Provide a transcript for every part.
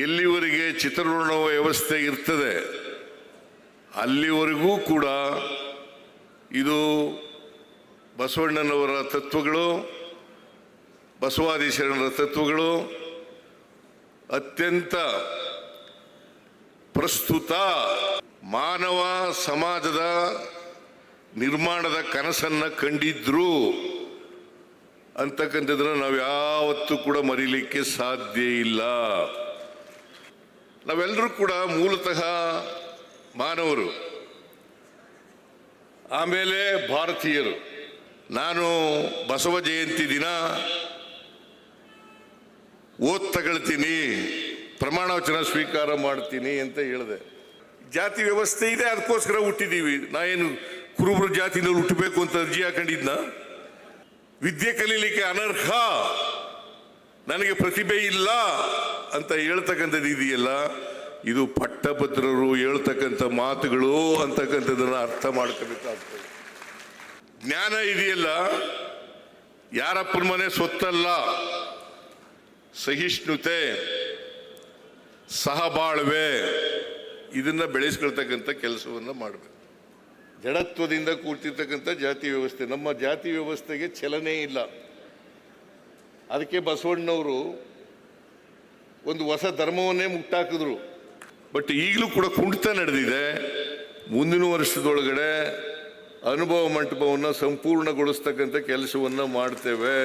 ಎಲ್ಲಿವರೆಗೆ ಚಿತ್ರಋಣ ವ್ಯವಸ್ಥೆ ಇರ್ತದೆ, ಅಲ್ಲಿವರೆಗೂ ಕೂಡ ಇದು ಬಸವಣ್ಣನವರ ತತ್ವಗಳು ಬಸವಾದಿ ತತ್ವಗಳು ಅತ್ಯಂತ ಪ್ರಸ್ತುತ ಮಾನವ ಸಮಾಜದ ನಿರ್ಮಾಣದ ಕನಸನ್ನು ಕಂಡಿದ್ರು ಅಂತಕ್ಕಂಥದ್ದನ್ನು ನಾವು ಯಾವತ್ತೂ ಕೂಡ ಮರೀಲಿಕ್ಕೆ ಸಾಧ್ಯ ಇಲ್ಲ. ನಾವೆಲ್ಲರೂ ಕೂಡ ಮೂಲತಃ ಮಾನವರು. ಆಮೇಲೆ ಭಾರತೀಯರು. ನಾನು ಬಸವ ಜಯಂತಿ ದಿನ ಓದ್ ತಗೊಳ್ತೀನಿ ಪ್ರಮಾಣ ವಚನ ಸ್ವೀಕಾರ ಮಾಡ್ತೀನಿ ಅಂತ ಹೇಳಿದೆ. ಜಾತಿ ವ್ಯವಸ್ಥೆ ಇದೆ, ಅದಕ್ಕೋಸ್ಕರ ಹುಟ್ಟಿದ್ದೀವಿ ನಾ ಏನು ಕುರುಬರು ಜಾತಿನಲ್ಲಿ ಹುಟ್ಟಬೇಕು ಅಂತ ಅರ್ಜಿ ಹಾಕೊಂಡಿದ್ನ? ವಿದ್ಯೆ ಕಲೀಲಿಕ್ಕೆ ಅನರ್ಹ. ನನಗೆ ಪ್ರತಿಭೆ ಇಲ್ಲ. ಅಂತ ಹೇಳ್ತಕ್ಕಂಥದ್ದು ಇದೆಯಲ್ಲ ಇದು ಪಟ್ಟಭದ್ರರು ಹೇಳ್ತಕ್ಕಂಥ ಮಾತುಗಳು ಅಂತಕ್ಕಂಥದ್ದನ್ನ ಅರ್ಥ ಮಾಡ್ಕೋಬೇಕಾಗ್ತದೆ ಜ್ಞಾನ ಇದೆಯಲ್ಲ, ಯಾರಪ್ಪನ ಮನೆ ಸೊತ್ತಲ್ಲ, ಸಹಿಷ್ಣುತೆ, ಸಹಬಾಳ್ವೆ, ಇದನ್ನ ಬೆಳೆಸ್ಕೊಳ್ತಕ್ಕಂಥ ಕೆಲಸವನ್ನು ಮಾಡಬೇಕು. ಜಡತ್ವದಿಂದ ಕೂಡ್ತಿರ್ತಕ್ಕಂಥ ಜಾತಿ ವ್ಯವಸ್ಥೆ, ನಮ್ಮ ಜಾತಿ ವ್ಯವಸ್ಥೆಗೆ ಚಲನೆ ಇಲ್ಲ. ಅದಕ್ಕೆ ಬಸವಣ್ಣವರು ಒಂದು ಹೊಸ ಧರ್ಮವನ್ನೇ ಮುಟ್ಟಾಕಿದ್ರು ಬಟ್ ಈಗಲೂ ಕೂಡ ಕುಂಠಿತ ನಡೆದಿದೆ. ಮುಂದಿನ ವರ್ಷದೊಳಗಡೆ ಅನುಭವ ಮಂಟಪವನ್ನು ಸಂಪೂರ್ಣಗೊಳಿಸ್ತಕ್ಕಂಥ ಕೆಲಸವನ್ನು ಮಾಡ್ತೇವೆ.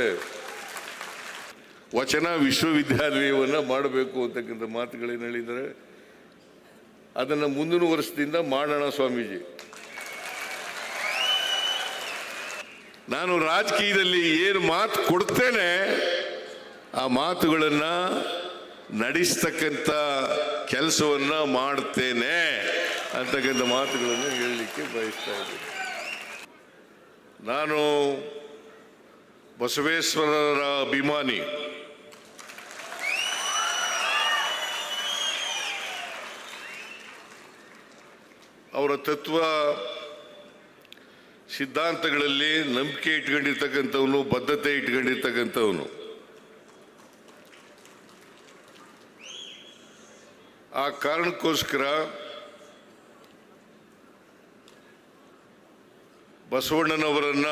ವಚನ ವಿಶ್ವವಿದ್ಯಾಲಯವನ್ನು ಮಾಡಬೇಕು ಅಂತಕ್ಕಂಥ ಮಾತುಗಳೇನು ಹೇಳಿದ್ದಾರೆ? ಅದನ್ನು ಮುಂದಿನ ವರ್ಷದಿಂದ ಮಾಡೋಣ ಸ್ವಾಮೀಜಿ. ನಾನು ರಾಜಕೀಯದಲ್ಲಿ ಏನು ಮಾತು ಕೊಡ್ತೇನೆ, ಆ ಮಾತುಗಳನ್ನ ನಡೆಸ್ತಕ್ಕಂಥ ಕೆಲಸವನ್ನ ಮಾಡ್ತೇನೆ ಅಂತಕ್ಕಂಥ ಮಾತುಗಳನ್ನು ಹೇಳಲಿಕ್ಕೆ ಬಯಸ್ತಾ ಇದ್ದೀನಿ. ನಾನು ಬಸವೇಶ್ವರರ ಅಭಿಮಾನಿ. ಅವರ ತತ್ವ, ಸಿದ್ಧಾಂತಗಳಲ್ಲಿ ನಂಬಿಕೆ ಇಟ್ಕೊಂಡಿರ್ತಕ್ಕಂಥವನು, ಬದ್ಧತೆ ಇಟ್ಕೊಂಡಿರ್ತಕ್ಕಂಥವನು. ಕಾರಣಕ್ಕೋಸ್ಕರ ಬಸವಣ್ಣನವರನ್ನ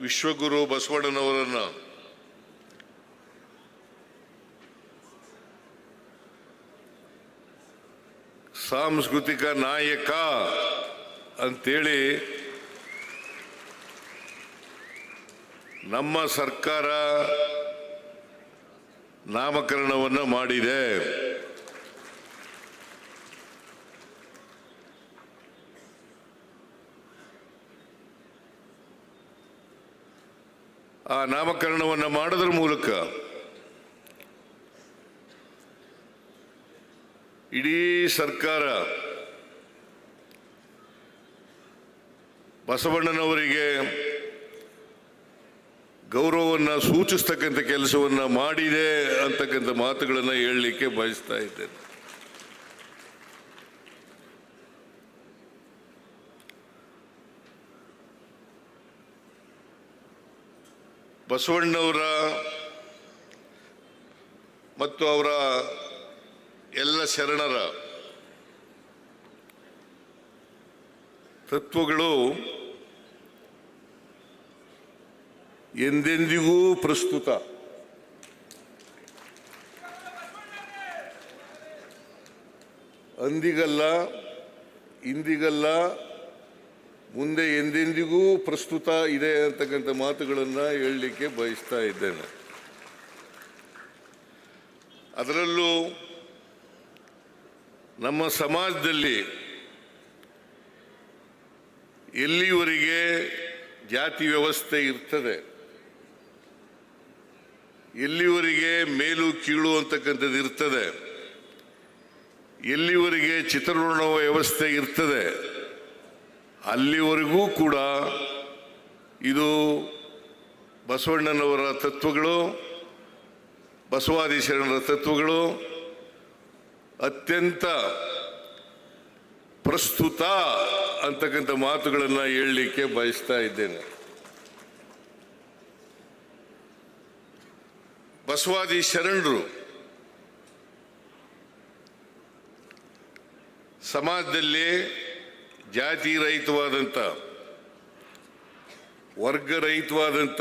ವಿಶ್ವಗುರು ಬಸವಣ್ಣನವರನ್ನ ಸಾಂಸ್ಕೃತಿಕ ನಾಯಕ ಅಂತೇಳಿ ನಮ್ಮ ಸರ್ಕಾರ ನಾಮಕರಣವನ್ನು ಮಾಡಿದೆ. ಆ ನಾಮಕರಣವನ್ನು ಮಾಡೋದ್ರ ಮೂಲಕ ಇಡೀ ಸರ್ಕಾರ ಬಸವಣ್ಣನವರಿಗೆ ಗೌರವವನ್ನು ಸೂಚಿಸ್ತಕ್ಕಂಥ ಕೆಲಸವನ್ನು ಮಾಡಿದೆ ಅಂತಕ್ಕಂಥ ಮಾತುಗಳನ್ನು ಹೇಳಲಿಕ್ಕೆ ಬಯಸ್ತಾ ಇದ್ದೇನೆ. ಬಸವಣ್ಣವರ ಮತ್ತು ಅವರ ಎಲ್ಲ ಶರಣರ ತತ್ವಗಳು ಎಂದೆಂದಿಗೂ ಪ್ರಸ್ತುತ. ಅಂದಿಗಲ್ಲ ಇಂದಿಗಲ್ಲ ಮುಂದೆ ಎಂದೆಂದಿಗೂ ಪ್ರಸ್ತುತ ಇದೆ ಅಂತಕ್ಕಂಥ ಮಾತುಗಳನ್ನು ಹೇಳಲಿಕ್ಕೆ ಬಯಸ್ತಾ ಇದ್ದೇನೆ. ಅದರಲ್ಲೂ ನಮ್ಮ ಸಮಾಜದಲ್ಲಿ ಎಲ್ಲಿವರೆಗೆ ಜಾತಿ ವ್ಯವಸ್ಥೆ ಇರ್ತದೆ, ಎಲ್ಲಿವರೆಗೆ ಮೇಲು ಕೀಳು ಅಂತಕ್ಕಂಥದ್ದು ಇರ್ತದೆ, ಎಲ್ಲಿವರೆಗೆ ಚಿತ್ರಋಣ ವ್ಯವಸ್ಥೆ ಇರ್ತದೆ ಅಲ್ಲಿವರೆಗೂ ಕೂಡ ಇದು ಬಸವಣ್ಣನವರ ತತ್ವಗಳು ಬಸವಾದಿ ಶರಣರ ತತ್ವಗಳು ಅತ್ಯಂತ ಪ್ರಸ್ತುತ ಅಂತಕ್ಕಂಥ ಮಾತುಗಳನ್ನು ಹೇಳಲಿಕ್ಕೆ ಬಯಸ್ತಾ ಇದ್ದೇನೆ. ಬಸವಾದಿ ಶರಣರು ಸಮಾಜದಲ್ಲಿ ಜಾತಿ ರಹಿತವಾದಂಥ ವರ್ಗರಹಿತವಾದಂಥ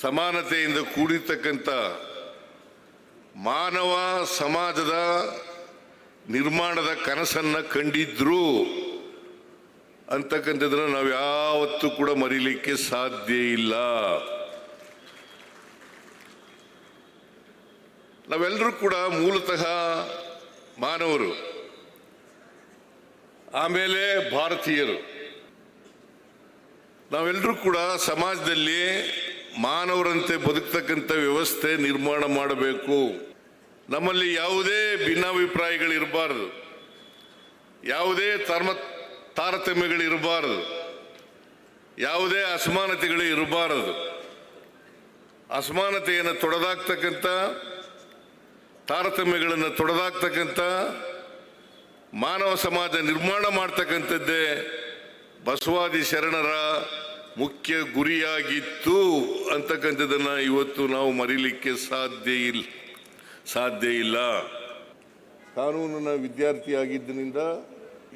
ಸಮಾನತೆಯಿಂದ ಕೂಡಿರ್ತಕ್ಕಂಥ ಮಾನವ ಸಮಾಜದ ನಿರ್ಮಾಣದ ಕನಸನ್ನ ಕಂಡಿದ್ರು ಅಂತಕ್ಕಂಥದ್ದನ್ನು ನಾವು ಯಾವತ್ತೂ ಕೂಡ ಮರೀಲಿಕ್ಕೆ ಸಾಧ್ಯ ಇಲ್ಲ. ನಾವೆಲ್ಲರೂ ಕೂಡ ಮೂಲತಃ ಮಾನವರು. ಆಮೇಲೆ ಭಾರತೀಯರು. ನಾವೆಲ್ಲರೂ ಕೂಡ ಸಮಾಜದಲ್ಲಿ ಮಾನವರಂತೆ ಬದುಕ್ತಕ್ಕಂಥ ವ್ಯವಸ್ಥೆ ನಿರ್ಮಾಣ ಮಾಡಬೇಕು. ನಮ್ಮಲ್ಲಿ ಯಾವುದೇ ಭಿನ್ನಾಭಿಪ್ರಾಯಗಳಿರಬಾರದು. ಯಾವುದೇ ತರ್ಮ, ತಾರತಮ್ಯಗಳಿರಬಾರದು. ಯಾವುದೇ ಅಸಮಾನತೆಗಳು ಇರಬಾರದು ಅಸಮಾನತೆಯನ್ನು ತೊಡೆದಾಕ್ತಕ್ಕಂಥ, ತಾರತಮ್ಯಗಳನ್ನು ತೊಡೆದಾಕ್ತಕ್ಕಂಥ ಮಾನವ ಸಮಾಜ ನಿರ್ಮಾಣ ಮಾಡ್ತಕ್ಕಂಥದ್ದೇ ಬಸವಾದಿ ಶರಣರ ಮುಖ್ಯ ಗುರಿಯಾಗಿತ್ತು ಅಂತಕ್ಕಂಥದ್ದನ್ನು ಇವತ್ತು ನಾವು ಮರೀಲಿಕ್ಕೆ ಸಾಧ್ಯ ಇಲ್ಲ ಸಾಧ್ಯ ಇಲ್ಲ. ಕಾನೂನಿನ ವಿದ್ಯಾರ್ಥಿಯಾಗಿದ್ದರಿಂದ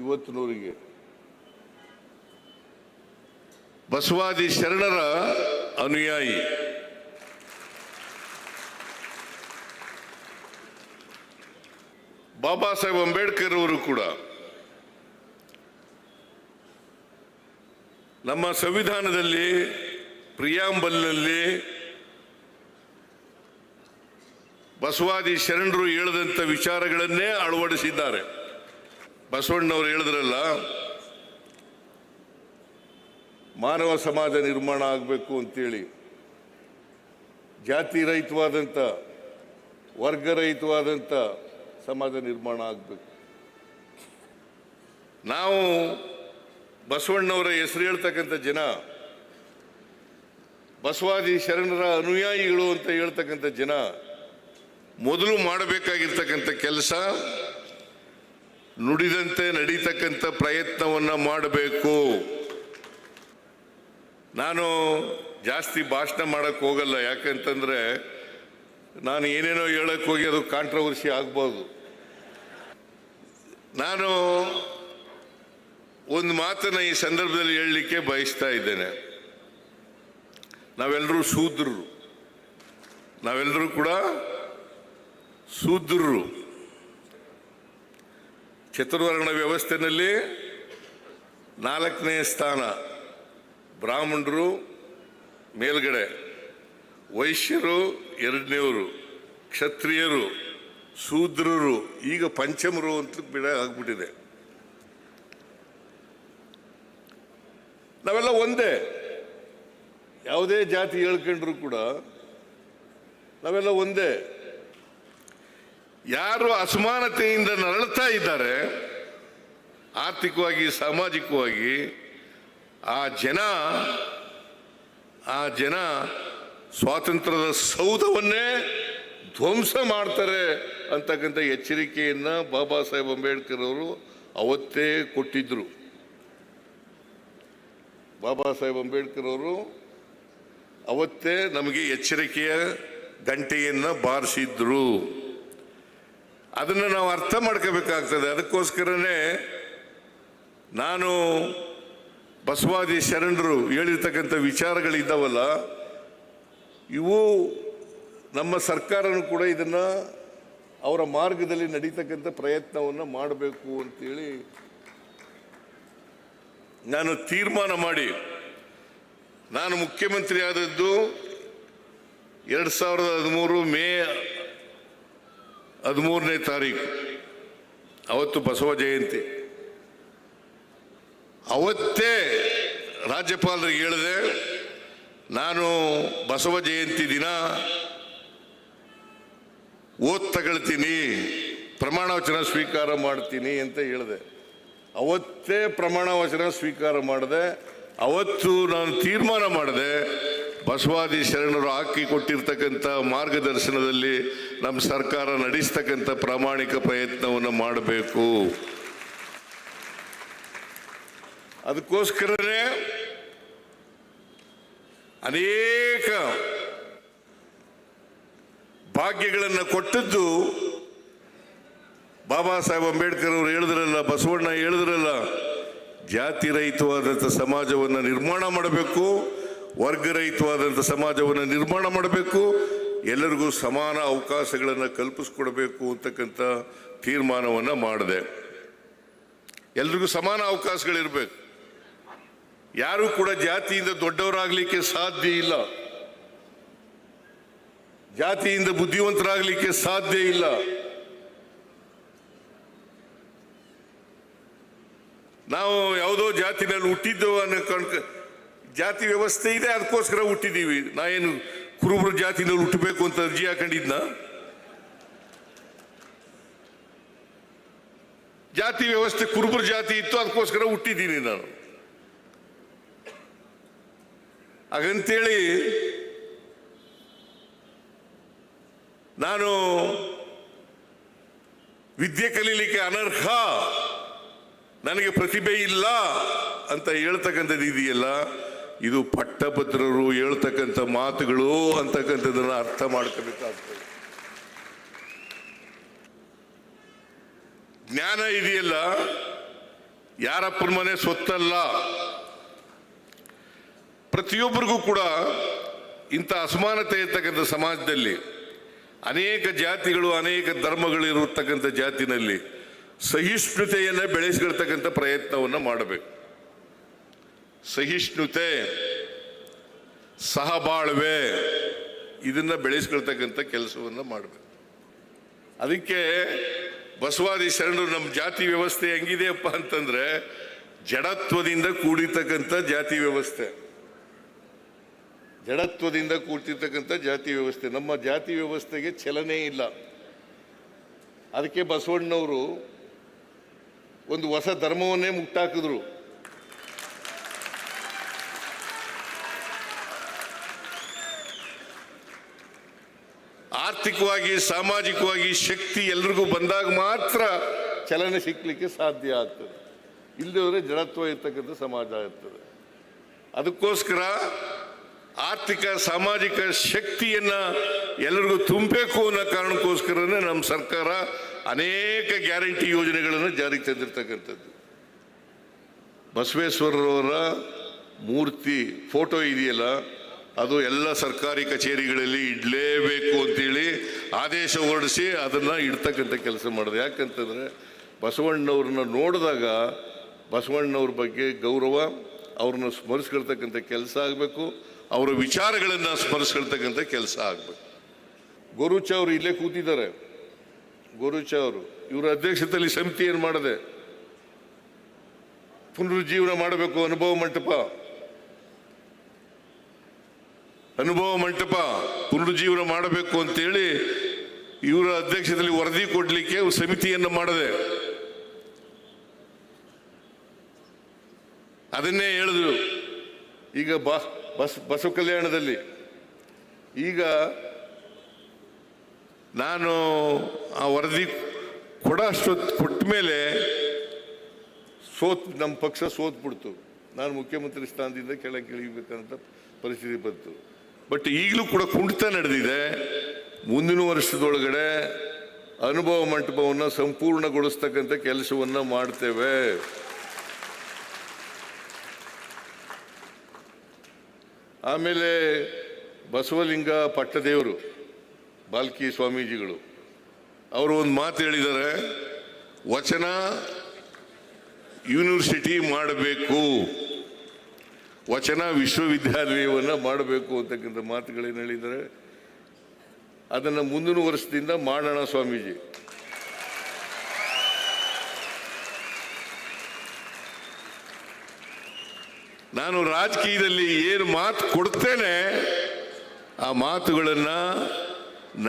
ಇವತ್ತಿನವರಿಗೆ ಬಸವಾದಿ ಶರಣರ ಅನುಯಾಯಿ ಬಾಬಾ ಸಾಹೇಬ್ ಅಂಬೇಡ್ಕರ್ ಅವರು ಕೂಡ ನಮ್ಮ ಸಂವಿಧಾನದಲ್ಲಿ ಪ್ರಿಯಾಂಬಲ್ನಲ್ಲಿ ಬಸವಾದಿ ಶರಣರು ಹೇಳಿದಂಥ ವಿಚಾರಗಳನ್ನೇ ಅಳವಡಿಸಿದ್ದಾರೆ. ಬಸವಣ್ಣವರು ಹೇಳಿದ್ರಲ್ಲ, ಮಾನವ ಸಮಾಜ ನಿರ್ಮಾಣ ಆಗಬೇಕು ಅಂತೇಳಿ ಜಾತಿ ರಹಿತವಾದಂಥ ವರ್ಗರಹಿತವಾದಂಥ ಸಮಾಜ ನಿರ್ಮಾಣ ಆಗಬೇಕು. ನಾವು ಬಸವಣ್ಣವರ ಹೆಸರು ಹೇಳ್ತಕ್ಕಂಥ ಜನ, ಬಸವಾದಿ ಶರಣರ ಅನುಯಾಯಿಗಳು ಅಂತ ಹೇಳ್ತಕ್ಕಂಥ ಜನ, ಮೊದಲು ಮಾಡಬೇಕಾಗಿರ್ತಕ್ಕಂಥ ಕೆಲಸ, ನುಡಿದಂತೆ ನಡೀತಕ್ಕಂಥ ಪ್ರಯತ್ನವನ್ನು ಮಾಡಬೇಕು. ನಾನು ಜಾಸ್ತಿ ಭಾಷಣ ಮಾಡೋಕ್ಕೋಗಲ್ಲ ಹೋಗಲ್ಲ, ಯಾಕಂತಂದ್ರೆ ನಾನು ಏನೇನೋ ಹೇಳಕ್ಕೆ ಹೋಗಿ ಅದು ಕಾಂಟ್ರವರ್ಸಿ ಆಗ್ಬೋದು. ನಾನು ಒಂದು ಮಾತನ್ನು ಈ ಸಂದರ್ಭದಲ್ಲಿ ಹೇಳಲಿಕ್ಕೆ ಬಯಸ್ತಾ ಇದ್ದೇನೆ. ನಾವೆಲ್ಲರೂ ಶೂದ್ರರು. ನಾವೆಲ್ಲರೂ ಕೂಡ ಶೂದ್ರರು. ಚತುರ್ವರ್ಣ ವ್ಯವಸ್ಥೆಯಲ್ಲಿ ನಾಲ್ಕನೇ ಸ್ಥಾನ ಬ್ರಾಹ್ಮಣರು ಮೇಲ್ಗಡೆ. ವೈಶ್ಯರು, ಎರಡನೇವರು, ಕ್ಷತ್ರಿಯರು, ಶೂದ್ರರು, ಈಗ ಪಂಚಮರು ಅಂತ ಬಿಡ ಆಗ್ಬಿಟ್ಟಿದೆ. ನಾವೆಲ್ಲ ಒಂದೇ. ಯಾವುದೇ ಜಾತಿ ಹೇಳ್ಕೊಂಡ್ರು ಕೂಡ ನಾವೆಲ್ಲ ಒಂದೇ. ಯಾರು ಅಸಮಾನತೆಯಿಂದ ನರಳ್ತಾ ಇದ್ದಾರೆ, ಆರ್ಥಿಕವಾಗಿ, ಸಾಮಾಜಿಕವಾಗಿ, ಆ ಜನ ಆ ಜನ ಸ್ವಾತಂತ್ರ್ಯದ ಸೌಧವನ್ನೇ ಧ್ವಂಸ ಮಾಡ್ತಾರೆ ಅಂತಕ್ಕಂಥ ಎಚ್ಚರಿಕೆಯನ್ನು ಬಾಬಾ ಸಾಹೇಬ್ ಅಂಬೇಡ್ಕರ್ ಅವರು ಅವತ್ತೇ ಕೊಟ್ಟಿದ್ದರು ಬಾಬಾ ಸಾಹೇಬ್ ಅಂಬೇಡ್ಕರ್ ಅವರು ಅವತ್ತೇ ನಮಗೆ ಎಚ್ಚರಿಕೆಯ ಗಂಟೆಯನ್ನು ಬಾರಿಸಿದ್ರು. ಅದನ್ನು ನಾವು ಅರ್ಥ ಮಾಡ್ಕೋಬೇಕಾಗ್ತದೆ. ಅದಕ್ಕೋಸ್ಕರನೇ ನಾನು ಬಸವಾದಿ ಶರಣರು ಹೇಳಿರ್ತಕ್ಕಂಥ ವಿಚಾರಗಳಿದ್ದಾವಲ್ಲ ಇವು ನಮ್ಮ ಸರ್ಕಾರನೂ ಕೂಡ ಇದನ್ನು ಅವರ ಮಾರ್ಗದಲ್ಲಿ ನಡೀತಕ್ಕಂಥ ಪ್ರಯತ್ನವನ್ನು ಮಾಡಬೇಕು ಅಂತೇಳಿ ನಾನು ತೀರ್ಮಾನ ಮಾಡಿ. ನಾನು ಮುಖ್ಯಮಂತ್ರಿ ಆದದ್ದು ಎರಡು ಸಾವಿರದ ಹದಿಮೂರು ಮೇ ಹದಿಮೂರನೇ ತಾರೀಕು. ಅವತ್ತು ಬಸವ ಜಯಂತಿ. ಅವತ್ತೇ ರಾಜ್ಯಪಾಲರಿಗೆ ಹೇಳಿದೆ ನಾನು ಬಸವ ಜಯಂತಿ ದಿನ ಓದ್ ತಗೊಳ್ತೀನಿ ಪ್ರಮಾಣ ವಚನ ಸ್ವೀಕಾರ ಮಾಡ್ತೀನಿ ಅಂತ ಹೇಳಿದೆ. ಅವತ್ತೇ ಪ್ರಮಾಣ ವಚನ ಸ್ವೀಕಾರ ಮಾಡಿದೆ, ಅವತ್ತು ನಾನು ತೀರ್ಮಾನ ಮಾಡಿದೆ, ಬಸವಾದಿ ಶರಣರು ಹಾಕಿ ಕೊಟ್ಟಿರ್ತಕ್ಕಂಥ ಮಾರ್ಗದರ್ಶನದಲ್ಲಿ ನಮ್ಮ ಸರ್ಕಾರ ನಡೆಸ್ತಕ್ಕಂಥ ಪ್ರಾಮಾಣಿಕ ಪ್ರಯತ್ನವನ್ನು ಮಾಡಬೇಕು. ಅದಕ್ಕೋಸ್ಕರನೇ ಅನೇಕ ಭಾಗ್ಯಗಳನ್ನು ಕೊಟ್ಟದ್ದು ಬಾಬಾ ಸಾಹೇಬ್ ಅಂಬೇಡ್ಕರ್ ಅವರು ಹೇಳಿದ್ರಲ್ಲ, ಬಸವಣ್ಣ ಹೇಳಿದ್ರಲ್ಲ, ಜಾತಿ ರಹಿತವಾದಂಥ ಸಮಾಜವನ್ನು ನಿರ್ಮಾಣ ಮಾಡಬೇಕು ವರ್ಗರಹಿತವಾದಂಥ ಸಮಾಜವನ್ನು ನಿರ್ಮಾಣ ಮಾಡಬೇಕು, ಎಲ್ಲರಿಗೂ ಸಮಾನ ಅವಕಾಶಗಳನ್ನು ಕಲ್ಪಿಸ್ಕೊಡ್ಬೇಕು ಅಂತಕ್ಕಂಥ ತೀರ್ಮಾನವನ್ನು ಮಾಡಿದೆ. ಎಲ್ರಿಗೂ ಸಮಾನ ಅವಕಾಶಗಳಿರ್ಬೇಕು. ಯಾರು ಕೂಡ ಜಾತಿಯಿಂದ ದೊಡ್ಡವರಾಗಲಿಕ್ಕೆ ಸಾಧ್ಯ ಇಲ್ಲ. ಜಾತಿಯಿಂದ ಬುದ್ಧಿವಂತರಾಗಲಿಕ್ಕೆ ಸಾಧ್ಯ ಇಲ್ಲ. ನಾವು ಯಾವುದೋ ಜಾತಿನಲ್ಲಿ ಹುಟ್ಟಿದ್ದೇವೆ ಅನ್ನೋ ಕಣ್ಕ, ಜಾತಿ ವ್ಯವಸ್ಥೆ ಇದೆ, ಅದಕ್ಕೋಸ್ಕರ ಹುಟ್ಟಿದ್ದೀವಿ ನಾ ಏನು ಕುರುಬರ ಜಾತಿನಲ್ಲಿ ಹುಟ್ಟಬೇಕು ಅಂತ ಅರ್ಜಿ ಹಾಕೊಂಡಿದ್ನ? ಜಾತಿ ವ್ಯವಸ್ಥೆ ಕುರುಬರ ಜಾತಿ ಇತ್ತು, ಅದಕ್ಕೋಸ್ಕರ ಹುಟ್ಟಿದ್ದೀನಿ ನಾನು. ಹಾಗಂತೇಳಿ ನಾನು ವಿದ್ಯೆ ಕಲೀಲಿಕ್ಕೆ ಅನರ್ಹ, ನನಗೆ ಪ್ರತಿಭೆ ಇಲ್ಲ ಅಂತ ಹೇಳ್ತಕ್ಕಂಥದ್ದು ಇದೆಯಲ್ಲ ಇದು ಪಟ್ಟಭದ್ರರು ಹೇಳ್ತಕ್ಕಂಥ ಮಾತುಗಳು ಅಂತಕ್ಕಂಥದ್ದನ್ನು ಅರ್ಥ ಮಾಡ್ಕೋಬೇಕಾಗ್ತದೆ. ಜ್ಞಾನ ಇದೆಯಲ್ಲ, ಯಾರಪ್ಪನ ಮನೆ ಸ್ವತ್ತಲ್ಲ. ಪ್ರತಿಯೊಬ್ಬರಿಗೂ ಕೂಡ ಇಂಥ ಅಸಮಾನತೆ ಇರ್ತಕ್ಕಂಥ ಸಮಾಜದಲ್ಲಿ ಅನೇಕ ಜಾತಿಗಳು, ಅನೇಕ ಧರ್ಮಗಳು ಇರತಕ್ಕಂಥ ಜಾತಿನಲ್ಲಿ ಸಹಿಷ್ಣುತೆಯನ್ನು ಬೆಳೆಸ್ಕೊಳ್ತಕ್ಕಂಥ ಪ್ರಯತ್ನವನ್ನು ಮಾಡಬೇಕು. ಸಹಿಷ್ಣುತೆ, ಸಹಬಾಳ್ವೆ, ಇದನ್ನು ಬೆಳೆಸ್ಕೊಳ್ತಕ್ಕಂಥ ಕೆಲಸವನ್ನು ಮಾಡಬೇಕು. ಅದಕ್ಕೆ ಬಸವಾದಿ ಶರಣರು, ನಮ್ಮ ಜಾತಿ ವ್ಯವಸ್ಥೆ ಹೆಂಗಿದೆಯಪ್ಪ ಅಂತಂದರೆ ಜಡತ್ವದಿಂದ ಕೂಡಿರ್ತಕ್ಕಂಥ ಜಾತಿ ವ್ಯವಸ್ಥೆ. ಜಡತ್ವದಿಂದ ಕೂಡ್ತಿರ್ತಕ್ಕಂಥ ಜಾತಿ ವ್ಯವಸ್ಥೆ. ನಮ್ಮ ಜಾತಿ ವ್ಯವಸ್ಥೆಗೆ ಚಲನೆ ಇಲ್ಲ. ಅದಕ್ಕೆ ಬಸವಣ್ಣವರು ಒಂದು ಹೊಸ ಧರ್ಮವನ್ನೇ ಮುಕ್ತಾಕಿದ್ರು. ಆರ್ಥಿಕವಾಗಿ, ಸಾಮಾಜಿಕವಾಗಿ ಶಕ್ತಿ ಎಲ್ರಿಗೂ ಬಂದಾಗ ಮಾತ್ರ ಚಲನೆ ಸಿಕ್ಕಲಿಕ್ಕೆ ಸಾಧ್ಯ ಆಗ್ತದೆ. ಇಲ್ಲದೆ ಜಡತ್ವ ಇರ್ತಕ್ಕಂಥ ಸಮಾಜ ಇರ್ತದೆ ಅದಕ್ಕೋಸ್ಕರ ಆರ್ಥಿಕ, ಸಾಮಾಜಿಕ ಶಕ್ತಿಯನ್ನ ಎಲ್ಲರಿಗೂ ತುಂಬಬೇಕು ಅನ್ನೋ ಕಾರಣಕ್ಕೋಸ್ಕರನೇ ನಮ್ಮ ಸರ್ಕಾರ ಅನೇಕ ಗ್ಯಾರಂಟಿ ಯೋಜನೆಗಳನ್ನು ಜಾರಿಗೆ ತಂದಿರ್ತಕ್ಕಂಥದ್ದು. ಬಸವೇಶ್ವರರವರ ಮೂರ್ತಿ ಫೋಟೋ ಇದೆಯಲ್ಲ, ಅದು ಎಲ್ಲ ಸರ್ಕಾರಿ ಕಚೇರಿಗಳಲ್ಲಿ ಇಡಲೇಬೇಕು ಅಂತೇಳಿ ಆದೇಶ ಹೊರಡಿಸಿ ಅದನ್ನು ಇಡ್ತಕ್ಕಂಥ ಕೆಲಸ ಮಾಡಿದೆ. ಯಾಕಂತಂದರೆ ಬಸವಣ್ಣವ್ರನ್ನ ನೋಡಿದಾಗ ಬಸವಣ್ಣವ್ರ ಬಗ್ಗೆ ಗೌರವ, ಅವ್ರನ್ನ ಸ್ಮರಿಸ್ಕೊಳ್ತಕ್ಕಂಥ ಕೆಲಸ ಆಗಬೇಕು. ಅವರ ವಿಚಾರಗಳನ್ನು ಸ್ಮರಿಸ್ಕೊಳ್ತಕ್ಕಂಥ ಕೆಲಸ ಆಗಬೇಕು. ಗೋರುಚ ಅವರು ಇಲ್ಲೇ ಕೂತಿದ್ದಾರೆ. ಗೋರುಚ ಅವರು, ಇವರ ಅಧ್ಯಕ್ಷತೆಯಲ್ಲಿ ಸಮಿತಿ ಏನು ಮಾಡಿದೆ? ಪುನರುಜ್ಜೀವನ ಮಾಡಬೇಕು, ಅನುಭವ ಮಂಟಪ. ಅನುಭವ ಮಂಟಪ ಪುನರುಜ್ಜೀವನ ಮಾಡಬೇಕು ಅಂತೇಳಿ ಇವರ ಅಧ್ಯಕ್ಷತೆಯಲ್ಲಿ ವರದಿ ಕೊಡಲಿಕ್ಕೆ ಸಮಿತಿಯನ್ನು ಮಾಡಿದೆ. ಅದನ್ನೇ ಹೇಳಿದ್ರು. ಈಗ ಬಾ. ಬಸ್, ಬಸವ ಕಲ್ಯಾಣದಲ್ಲಿ. ಈಗ ನಾನು ಆ ವರದಿ ಕೊಡ ಅಷ್ಟೊತ್ತು ಕೊಟ್ಟ ಮೇಲೆ ಸೋತ್, ನಮ್ಮ ಪಕ್ಷ ಸೋತ್ಬಿಡ್ತು. ನಾನು ಮುಖ್ಯಮಂತ್ರಿ ಸ್ಥಾನದಿಂದ ಕೆಳಗೆ ಇಳಿಬೇಕಂತ ಪರಿಸ್ಥಿತಿ ಬಂತು. ಬಟ್ ಈಗಲೂ ಕೂಡ ಕುಂಠಿತ ನಡೆದಿದೆ. ಮುಂದಿನ ವರ್ಷದೊಳಗಡೆ ಅನುಭವ ಮಂಟಪವನ್ನು ಸಂಪೂರ್ಣಗೊಳಿಸ್ತಕ್ಕಂಥ ಕೆಲಸವನ್ನು ಮಾಡ್ತೇವೆ. ಆಮೇಲೆ ಬಸವಲಿಂಗ ಪಟ್ಟದೇವರು, ಬಾಲ್ಕಿ ಸ್ವಾಮೀಜಿಗಳು, ಅವರು ಒಂದು ಮಾತು ಹೇಳಿದ್ದಾರೆ, ವಚನ ಯೂನಿವರ್ಸಿಟಿ ಮಾಡಬೇಕು, ವಚನ ವಿಶ್ವವಿದ್ಯಾಲಯವನ್ನು ಮಾಡಬೇಕು ಅಂತಕ್ಕಂಥ ಮಾತುಗಳೇನು ಹೇಳಿದ್ದಾರೆ, ಅದನ್ನು ಮುಂದಿನ ವರ್ಷದಿಂದ ಮಾಡೋಣ ಸ್ವಾಮೀಜಿ. ನಾನು ರಾಜಕೀಯದಲ್ಲಿ ಏನು ಮಾತು ಕೊಡ್ತೇನೆ, ಆ ಮಾತುಗಳನ್ನು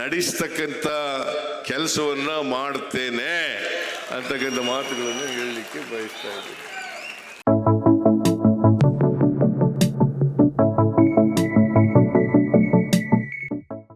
ನಡೆಸ್ತಕ್ಕಂಥ ಕೆಲಸವನ್ನ ಮಾಡ್ತೇನೆ ಅಂತಕ್ಕಂಥ ಮಾತುಗಳನ್ನು ಹೇಳಲಿಕ್ಕೆ ಬಯಸ್ತಾ ಇದ್ದೀನಿ.